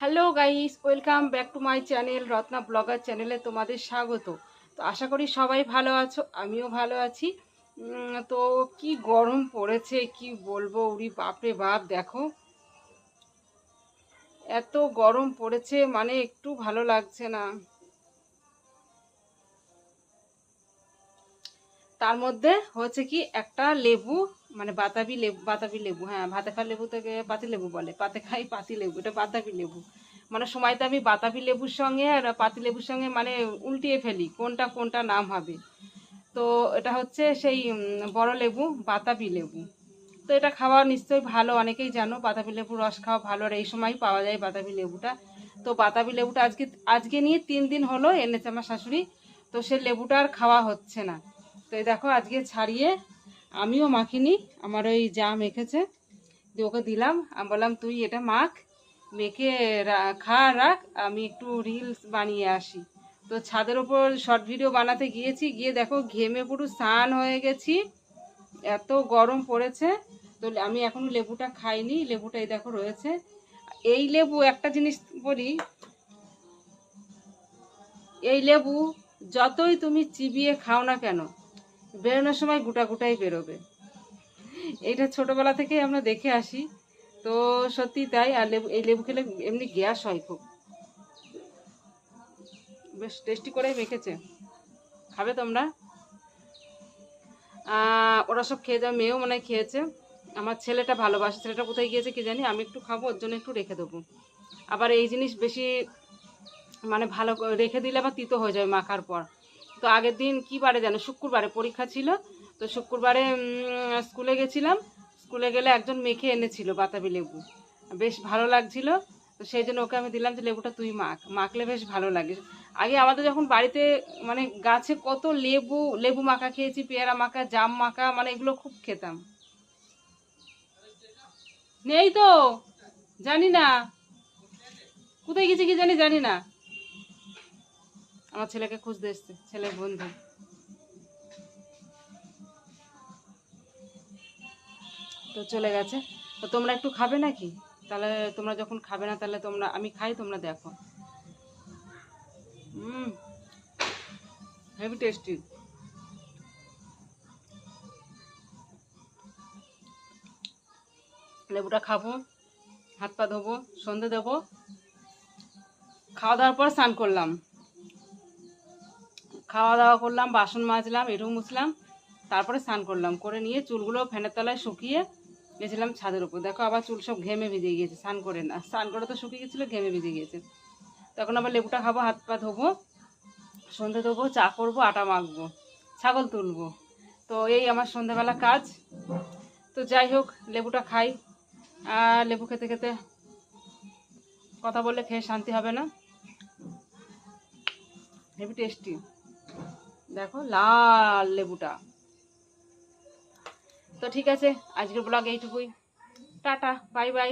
Hello guys welcome back to my channel Ratna blogger চ্যানেলে তোমাদের স্বাগত। তো আশা করি সবাই ভালো আছো, আমিও ভালো আছি। তো কি গরম পড়েছে, কি বলব? উরি বাপরে বাপ, দেখো। এত গরম পড়েছে মানে একটু ভালো লাগছে না। তার মধ্যে হচ্ছে কি, একটা লেবু মানে বাতাবি লেবু বাতাবি লেবু হ্যাঁ ভাতে খাওয়া লেবু থেকে পাতি লেবু বলে পাতে খাই পাতি লেবু, এটা বাতাবি লেবু। মানে সময়তে আমি বাতাবি লেবুর সঙ্গে আর পাতি লেবুর সঙ্গে মানে উল্টিয়ে ফেলি, কোনটা কোনটা নাম হবে। তো এটা হচ্ছে সেই বড় লেবু, বাতাবি লেবু। তো এটা খাওয়া নিশ্চয়ই ভালো, অনেকেই জানো বাতাবি লেবুর রস খাওয়া ভালো, আর এই সময় পাওয়া যায় বাতাবি লেবুটা। তো বাতাবি লেবুটা আজকে আজকে নিয়ে তিন দিন হলো এনেছে আমার শাশুড়ি, তো সে লেবুটা আর খাওয়া হচ্ছে না। তো এই দেখো আজকে ছাড়িয়ে আমিও মাখিনি, আমার ওই যা মেখেছে দিয়ে ওকে দিলাম। আমি বললাম, তুই এটা মাখ, মেখে খা, রাখ, আমি একটু রিলস বানিয়ে আসি। তো ছাদের ওপর শর্ট ভিডিও বানাতে গিয়েছি, গিয়ে দেখো ঘেমে পুরো স্নান হয়ে গেছি, এত গরম পড়েছে। তো আমি এখনও লেবুটা খাইনি, লেবুটা এই দেখো রয়েছে। এই লেবু একটা জিনিস বলি, এই লেবু যতই তুমি চিবিয়ে খাও না কেন বেরোনোর সময় গোটা গোটাই বেরোবে। এটা ছোটবেলা থেকে আমরা দেখে আসি। তো সত্যি তাই, আর লেবু, এই লেবু খেলে এমনি গ্যাস হয় খুব। বেশ টেস্টি করেই মেখেছে। খাবে তোমরা? ওরা সব খেয়ে যাবে মেয়েও মনে খেয়েছে। আমার ছেলেটা ভালোবাসে। ছেলেটা কোথায় গিয়েছে কি জানি? আমি একটু খাব, ওর জন্য একটু রেখে দেবো। আবার এই জিনিস বেশি মানে ভালো রেখে দিলে আবার তিতো হয়ে যাবে মাখার পর। তো আগের দিন কি বারে জানো? শুক্রবারে পরীক্ষা ছিল। তো শুক্রবারে স্কুলে গেছিলাম। স্কুলে গেলে একজন মেখে এনেছিল বাতাবি লেবু। বেশ ভালো লাগছিল। তো সেই জন্য ওকে আমি দিলাম যে, লেবুটা তুই মাখ। মাখলে বেশ ভালো লাগে। আগে আমাদের যখন বাড়িতে মানে গাছে কত লেবু লেবু মাখা খেয়েছি, পেয়ারা মাখা, জাম মাখা মানে এগুলো খুব খেতাম। নেই তো? জানি না। কোথায় গেছি কি জানি? জানি না। আমার ছেলেকে খুঁজতে এসছে, ছেলের বন্ধু। তো চলে গেছে। তো তোমরা একটু খাবে নাকি? তাহলে তোমরা যখন খাবে না, তাহলে তোমরা, আমি খাই, তোমরা দেখো। হেভি টেস্টি লেবুটা খাব, হাত পা ধোবো, সন্ধে দেবো। খাওয়া দাওয়ার পর স্নান করলাম। খাওয়া দাওয়া করলাম, বাসন মাজলাম এটু মুছলাম তারপরে স্নান করলাম। করে নিয়ে চুলগুলো ফ্যানের তলায় শুকিয়ে গেছিলাম ছাদের উপর। দেখো আবার চুল সব ঘেমে ভিজে গিয়েছে, স্নান করে না। স্নান করে তো শুকিয়ে গেছিল, ঘেমে ভিজে গিয়েছে। তখন আবার লেবুটা খাব, হাত পা ধোবো, সন্ধে দেবো চা করব, আটা মাখবো, ছাগল তুলবো। তো এই আমার সন্ধেবেলা কাজ। তো যাই হোক, লেবুটা খাই। আর লেবু খেতে খেতে কথা বললে খেয়ে শান্তি হবে না। হেভি টেস্টি দেখো লাল লেবুটা। তো ঠিক আছে আজকের ব্লগ এইটুকুই। Tata bye bye.